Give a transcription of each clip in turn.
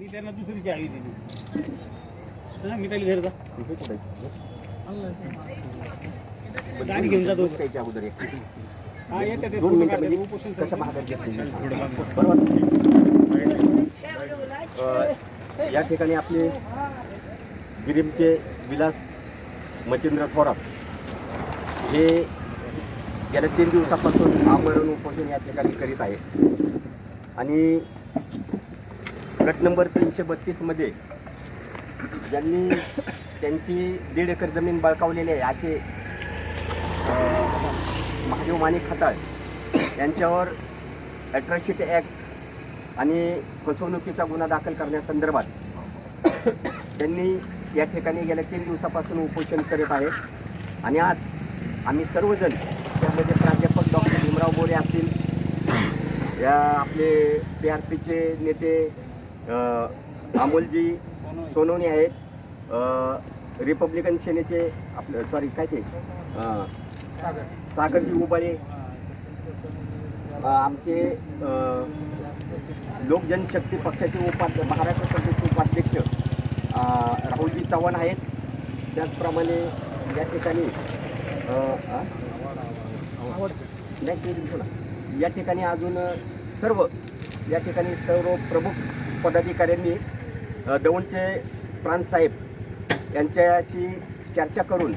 मी त्यांना दुसरी चावी दिली. मी त्याला घरी गाडी घेऊन जातो त्याच्या अगोदर हा येते ते दोन म्हणजे उपोषण कशा. महागात. बरोबर? या ठिकाणी आपले गिरीमचे विलास मचिंद्र थोरात हे गेल्या तीन दिवसापासून आमरण उपोषण या ठिकाणी करीत आहे आणि गट नंबर तीनशे बत्तीसमध्ये ज्यांनी त्यांची दीड एकर जमीन बळकावलेली आहे असे महादेव माने खताळ यांच्यावर ॲट्रॉसिटी ॲक्ट आणि फसवणुकीचा गुन्हा दाखल करण्यासंदर्भात त्यांनी या ठिकाणी गेल्या तीन दिवसापासून उपोषण करत आहे. आणि आज आम्ही सर्वजण त्यामध्ये प्राध्यापक डॉक्टर भीमराव बोरे असतील या आपले पी आर पीचे नेते अमोलजी सोनवणे आहेत. रिपब्लिकन सेनेचे आपलं सॉरी काय ते? सागरजी उबाळे. आमचे लोकजनशक्ती लोक जनशक्ती पक्षाचे उपाध्य महाराष्ट्र प्रदेश उपाध्यक्ष राहुलजी चव्हाण आहेत. त्याचप्रमाणे या ठिकाणी नाही, या ठिकाणी अजून सर्व या ठिकाणी सर्व प्रमुख पदाधिकाऱ्यांनी दौंडचे प्रांतसाहेब यांच्याशी चर्चा करून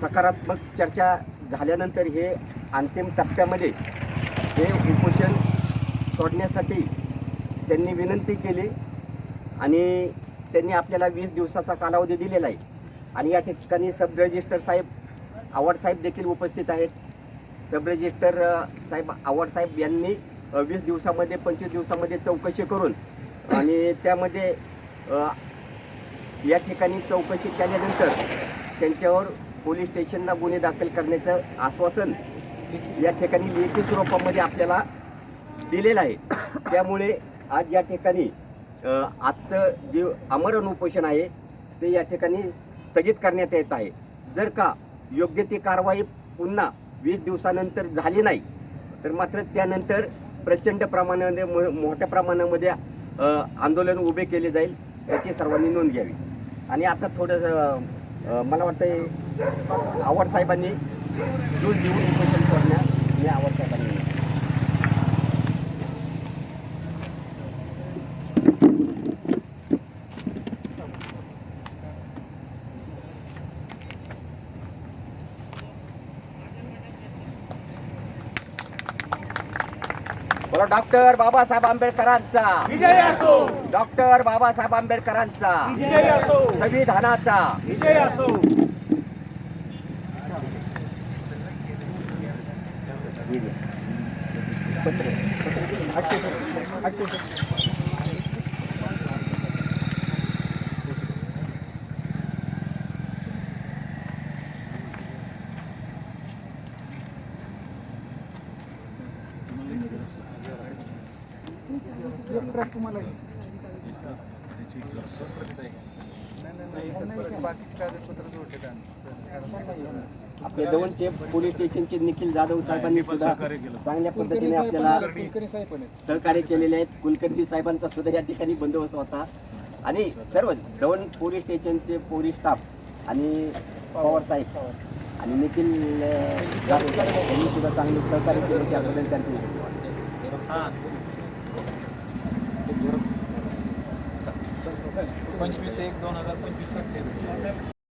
सकारात्मक चर्चा झाल्यानंतर हे अंतिम टप्प्यामध्ये हे उपोषण सोडण्यासाठी त्यांनी विनंती केली आणि त्यांनी आपल्याला वीस दिवसाचा कालावधी दिलेला आहे. आणि या ठिकाणी सब रजिस्टर साहेब आवाड साहेब देखील उपस्थित आहेत. सब रजिस्टर साहेब आव्हाड साहेब यांनी वीस दिवसामध्ये पंचवीस दिवसामध्ये चौकशी करून आणि त्यामध्ये या ठिकाणी चौकशी केल्यानंतर त्यांच्यावर पोलीस स्टेशनला गुन्हे दाखल करण्याचं आश्वासन या ठिकाणी लेखी स्वरूपामध्ये आपल्याला दिलेलं आहे. त्यामुळे आज या ठिकाणी आजचं जे अमरण उपोषण आहे ते या ठिकाणी स्थगित करण्यात येत आहे. जर का योग्य ती कारवाई पुन्हा वीस दिवसानंतर झाली नाही तर मात्र त्यानंतर प्रचंड प्रमाणामध्ये मो- मोठ्या प्रमाणामध्ये आंदोलन उभे केले जाईल याची सर्वांनी नोंद घ्यावी. आणि आता थोडंसं मला वाटतं आवड साहेबांनी जो जीवन उपोषण सोडण्या मी डॉक्टर बाबासाहेब आंबेडकरांचा. विजय असो. डॉक्टर बाबासाहेब आंबेडकरांचा. विजय असो. संविधानाचा. विजय असो. आपले पोलीस स्टेशनचे निखिल जाधव साहेबांनी सुद्धा चांगल्या पद्धतीने आपल्याला सहकार्य केलेले आहेत. कुलकर्णी साहेबांचा सुद्धा या ठिकाणी बंदोबस्त होता. आणि सर्व दवण पोलीस स्टेशनचे पोलीस स्टाफ आणि पवार साहेब आणि निखिल जाधव साहेब यांनी सुद्धा चांगले सहकार्य केले त्याबद्दल त्यांचे पंचवीस एक दोन हजार पंचवीस